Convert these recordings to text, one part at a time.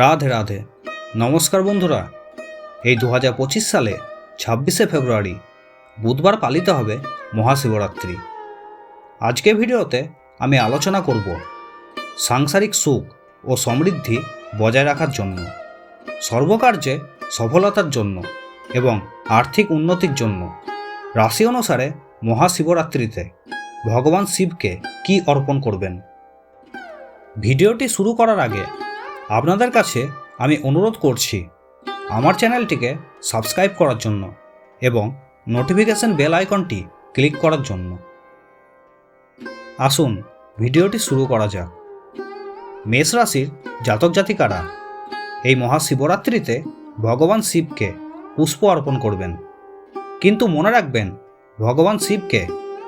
রাধে রাধে। নমস্কার বন্ধুরা। এই দু হাজার পঁচিশ সালে ছাব্বিশে ফেব্রুয়ারি বুধবার পালিত হবে মহাশিবরাত্রি। আজকে ভিডিওতে আমি আলোচনা করব সাংসারিক সুখ ও সমৃদ্ধি বজায় রাখার জন্য, সর্বকার্যে সফলতার জন্য এবং আর্থিক উন্নতির জন্য রাশি অনুসারে মহাশিবরাত্রিতে ভগবান শিবকে কি অর্পণ করবেন? ভিডিওটি শুরু করার আগে আপনাদের কাছে আমি অনুরোধ করছি আমার চ্যানেলটিকে সাবস্ক্রাইব করার জন্য এবং নোটিফিকেশন বেল আইকনটি ক্লিক করার জন্য। আসুন ভিডিওটি শুরু করা যাক। মেষ রাশির জাতক জাতিকারা, এই মহাশিবরাত্রিতে ভগবান শিবকে পুষ্প অর্পণ করবেন। কিন্তু মনে রাখবেন, ভগবান শিবকে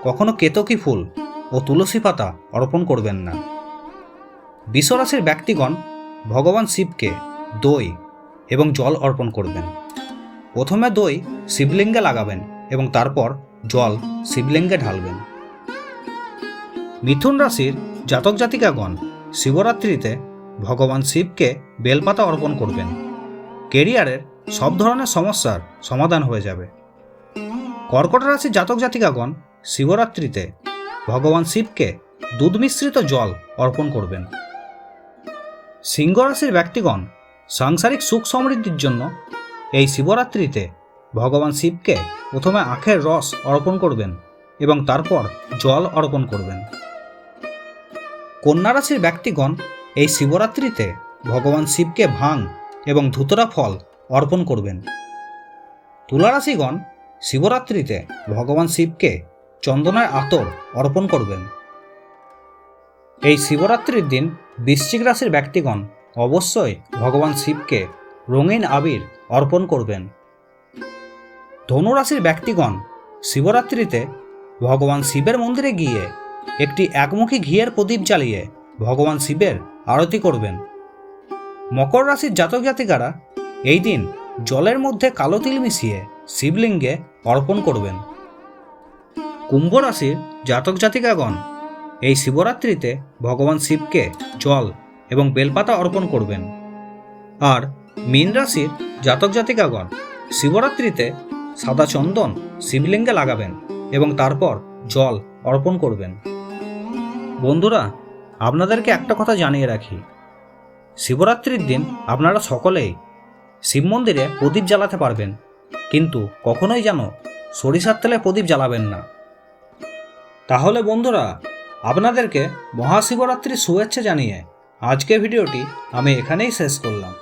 কখনো কেতকী ফুল ও তুলসী পাতা অর্পণ করবেন না। বিশ্বরাশির ব্যক্তিগণ ভগবান শিবকে দই এবং জল অর্পণ করবেন। প্রথমে দই শিবলিঙ্গে লাগাবেন এবং তারপর জল শিবলিঙ্গে ঢালবেন। মিথুন রাশির জাতক জাতিকাগণ শিবরাত্রিতে ভগবান শিবকে বেলপাতা অর্পণ করবেন। কেরিয়ারের সব ধরনের সমস্যার সমাধান হয়ে যাবে। কর্কট রাশির জাতক জাতিকাগণ শিবরাত্রিতে ভগবান শিবকে দুধ মিশ্রিত জল অর্পণ করবেন। সিংহ রাশির ব্যক্তিগণ সাংসারিক সুখ সমৃদ্ধির জন্য এই শিবরাত্রিতে ভগবান শিবকে প্রথমে আখের রস অর্পণ করবেন এবং তারপর জল অর্পণ করবেন। কন্যা রাশির ব্যক্তিগণ এই শিবরাত্রিতে ভগবান শিবকে ভাং এবং ধুতরা ফল অর্পণ করবেন। তুলা রাশিগণ শিবরাত্রিতে ভগবান শিবকে চন্দনের আতর অর্পণ করবেন। এই শিবরাত্রির দিন বৃশ্চিক রাশির ব্যক্তিগণ অবশ্যই ভগবান শিবকে রঙিন আবির অর্পণ করবেন। ধনুরাশির ব্যক্তিগণ শিবরাত্রিতে ভগবান শিবের মন্দিরে গিয়ে একটি একমুখী ঘিয়ের প্রদীপ জ্বালিয়ে ভগবান শিবের আরতি করবেন। মকর রাশির জাতক জাতিকারা এই দিন জলের মধ্যে কালো তিল মিশিয়ে শিবলিঙ্গে অর্পণ করবেন। কুম্ভ রাশির জাতক জাতিকাগণ এই শিবরাত্রিতে ভগবান শিবকে জল এবং বেলপাতা অর্পণ করবেন। আর মীন রাশির জাতক জাতিকাগণ শিবরাত্রিতে সাদা চন্দন, শিবলিঙ্গে লাগাবেন এবং তারপর জল অর্পণ করবেন। বন্ধুরা, আপনাদেরকে একটা কথা জানিয়ে রাখি। শিবরাত্রির দিন আপনারা সকলেই শিব মন্দিরে প্রদীপ জ্বালাতে পারবেন, কিন্তু কখনোই যেন সরিষার তেলে প্রদীপ জ্বালাবেন না। তাহলে বন্ধুরা আপনাদেরকে মহাশিবরাত্রির শুভেচ্ছা জানিয়ে আজকের ভিডিওটি আমি এখানেই শেষ করলাম।